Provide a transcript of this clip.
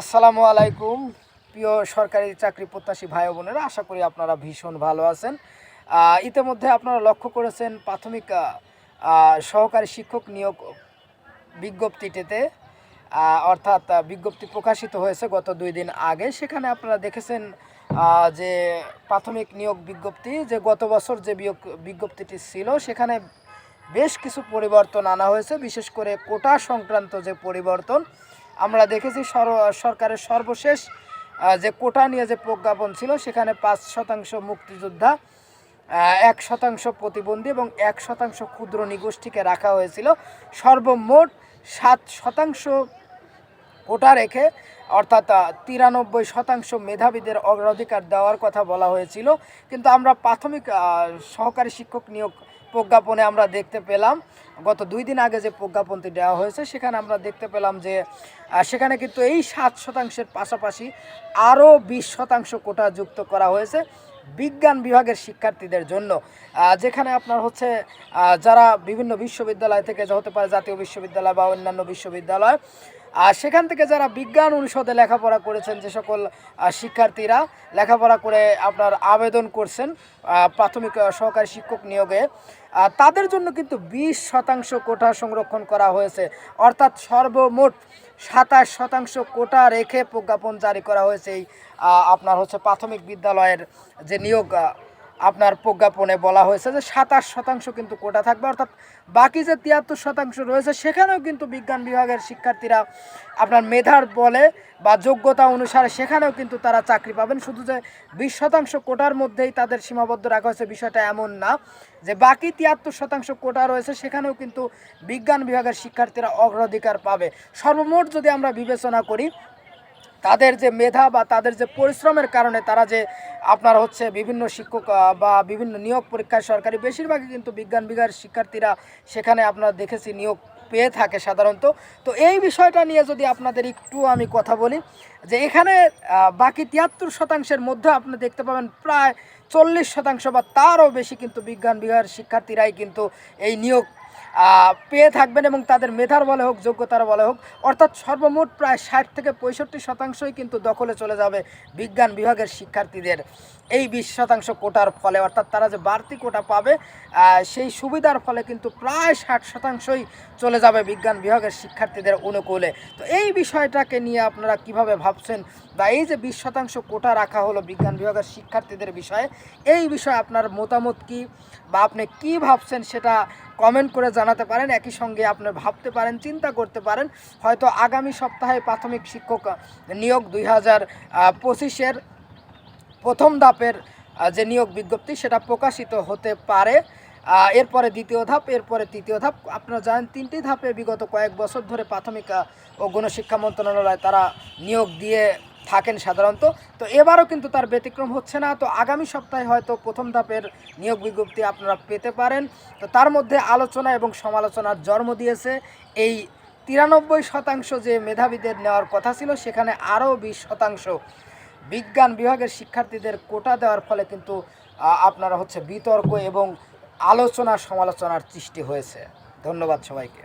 আসসালামু আলাইকুম, প্রিয় সরকারি চাকরি প্রত্যাশী ভাই বোনেরা, আশা করি আপনারা ভীষণ ভালো আছেন। ইতিমধ্যে আপনারা লক্ষ্য করেছেন প্রাথমিক সহকারী শিক্ষক নিয়োগ বিজ্ঞপ্তিটিতে অর্থাৎ বিজ্ঞপ্তি প্রকাশিত হয়েছে গত দুই দিন আগে। সেখানে আপনারা দেখেছেন যে প্রাথমিক নিয়োগ বিজ্ঞপ্তি, যে গত বছর যে বিজ্ঞপ্তিটি ছিল, সেখানে বেশ কিছু পরিবর্তন আনা হয়েছে। বিশেষ করে কোটা সংক্রান্ত যে পরিবর্তন আমরা দেখেছি সর- সরকারের সর্বশেষ যে কোটা নিয়ে যে প্রজ্ঞাপন ছিল, সেখানে পাঁচ শতাংশ মুক্তিযোদ্ধা এক শতাংশ প্রতিবন্ধী এবং এক শতাংশ ক্ষুদ্র নিগোষ্ঠীকে রাখা হয়েছিল। সর্বমোট সাত শতাংশ কোটা রেখে, অর্থাৎ তিরানব্বই শতাংশ মেধাবীদের অগ্রাধিকার দেওয়ার কথা বলা হয়েছিল। কিন্তু আমরা প্রাথমিক সহকারী শিক্ষক নিয়োগ প্রজ্ঞাপনে আমরা দেখতে পেলাম, গত দুই দিন আগে যে প্রজ্ঞাপনটি দেওয়া হয়েছে, সেখানে আমরা দেখতে পেলাম যে সেখানে কিন্তু এই সাত শতাংশের পাশাপাশি আরও বিশ শতাংশ কোটা যুক্ত করা হয়েছে বিজ্ঞান বিভাগের শিক্ষার্থীদের জন্য। যেখানে আপনার হচ্ছে যারা বিভিন্ন বিশ্ববিদ্যালয় থেকে যা হতে পারে জাতীয় বিশ্ববিদ্যালয় বা অন্যান্য বিশ্ববিদ্যালয় আর সেখান থেকে যারা বিজ্ঞান অনুষদে লেখাপড়া করেছেন যে সকল শিক্ষার্থীরা লেখাপড়া করে আপনার আবেদন করছেন প্রাথমিক সহকারী শিক্ষক নিয়োগে তাদের জন্য কিন্তু বিশ শতাংশ কোটা সংরক্ষণ করা হয়েছে। অর্থাৎ সর্বমোট সাতাশ শতাংশ কোটা রেখে প্রজ্ঞাপন জারি করা হয়েছে এই আপনার হচ্ছে প্রাথমিক বিদ্যালয়ের যে নিয়োগ আপনার প্রজ্ঞাপনে বলা হয়েছে যে সাতাশ শতাংশ কিন্তু কোটা থাকবে, অর্থাৎ বাকি যে তিয়াত্তর শতাংশ রয়েছে, সেখানেও কিন্তু বিজ্ঞান বিভাগের শিক্ষার্থীরা আপনার মেধার বলে বা যোগ্যতা অনুসারে সেখানেও কিন্তু তারা চাকরি পাবেন। শুধু যে বিশ শতাংশ কোটার মধ্যেই তাদের সীমাবদ্ধ রাখা হয়েছে বিষয়টা এমন না, যে বাকি তিয়াত্তর শতাংশ কোটা রয়েছে, সেখানেও কিন্তু বিজ্ঞান বিভাগের শিক্ষার্থীরা অগ্রাধিকার পাবে। সর্বমোট যদি আমরা বিবেচনা করি তাদের যে মেধা বা তাদের যে পরিশ্রমের কারণে তারা যে আপনার হচ্ছে বিভিন্ন শিক্ষক বা বিভিন্ন নিয়োগ পরীক্ষায় সরকারি বেশিরভাগই কিন্তু বিজ্ঞান বিভাগের শিক্ষার্থীরা সেখানে আপনারা দেখেছি নিয়োগ পেয়ে থাকে সাধারণত। তো এই বিষয়টা নিয়ে যদি আপনাদের একটু আমি কথা বলি, যে এখানে বাকি তিয়াত্তর শতাংশের মধ্যে আপনি দেখতে পাবেন প্রায় চল্লিশ শতাংশ বা তারও বেশি কিন্তু বিজ্ঞান বিভাগের শিক্ষার্থীরাই কিন্তু এই নিয়োগ পেয়ে থাকবেন এবং তাদের মেধার বলে হোক, যোগ্যতার বলে হোক, অর্থাৎ সর্বমোট প্রায় ষাট থেকে পঁয়ষট্টি শতাংশই কিন্তু দখলে চলে যাবে বিজ্ঞান বিভাগের শিক্ষার্থীদের। এই বিশ শতাংশ কোটার ফলে, অর্থাৎ তারা যে বাড়তি কোটা পাবে সেই সুবিধার ফলে কিন্তু প্রায় ষাট শতাংশই চলে যাবে বিজ্ঞান বিভাগের শিক্ষার্থীদের অনুকূলে। তো এই বিষয়টাকে নিয়ে আপনারা কীভাবে ভাবছেন বা এই যে বিশ শতাংশ কোটা রাখা হলো বিজ্ঞান বিভাগের শিক্ষার্থীদের বিষয়ে, এই বিষয়ে আপনার মতামত কি বা আপনি কি ভাবছেন সেটা কমেন্ট করে জানাতে পারেন, একই সঙ্গে আপনি ভাবতে পারেন, চিন্তা করতে পারেন। হয়তো আগামী সপ্তাহে প্রাথমিক শিক্ষক নিয়োগ দুই হাজার পঁচিশের প্রথম ধাপের যে নিয়োগ বিজ্ঞপ্তি সেটা প্রকাশিত হতে পারে। এরপরে দ্বিতীয় ধাপ, এরপরে তৃতীয় ধাপ। আপনারা জানেন, তিনটি ধাপে বিগত কয়েক বছর ধরে প্রাথমিক ও গণশিক্ষা মন্ত্রণালয় তারা নিয়োগ দিয়ে থাকেন সাধারণত। তো এবারও কিন্তু তার ব্যতিক্রম হচ্ছে না। তো আগামী সপ্তাহে হয়তো প্রথম ধাপের নিয়োগ বিজ্ঞপ্তি আপনারা পেতে পারেন। তো তার মধ্যে আলোচনা এবং সমালোচনার জন্ম দিয়েছে। এই তিরানব্বই শতাংশ যে মেধাবীদের নেওয়ার কথা ছিল, সেখানে আরও বিশ শতাংশ বিজ্ঞান বিভাগের শিক্ষার্থীদের কোটা দেওয়ার ফলে কিন্তু আপনারা হচ্ছে বিতর্ক এবং আলোচনা সমালোচনার সৃষ্টি হয়েছে। ধন্যবাদ সবাইকে।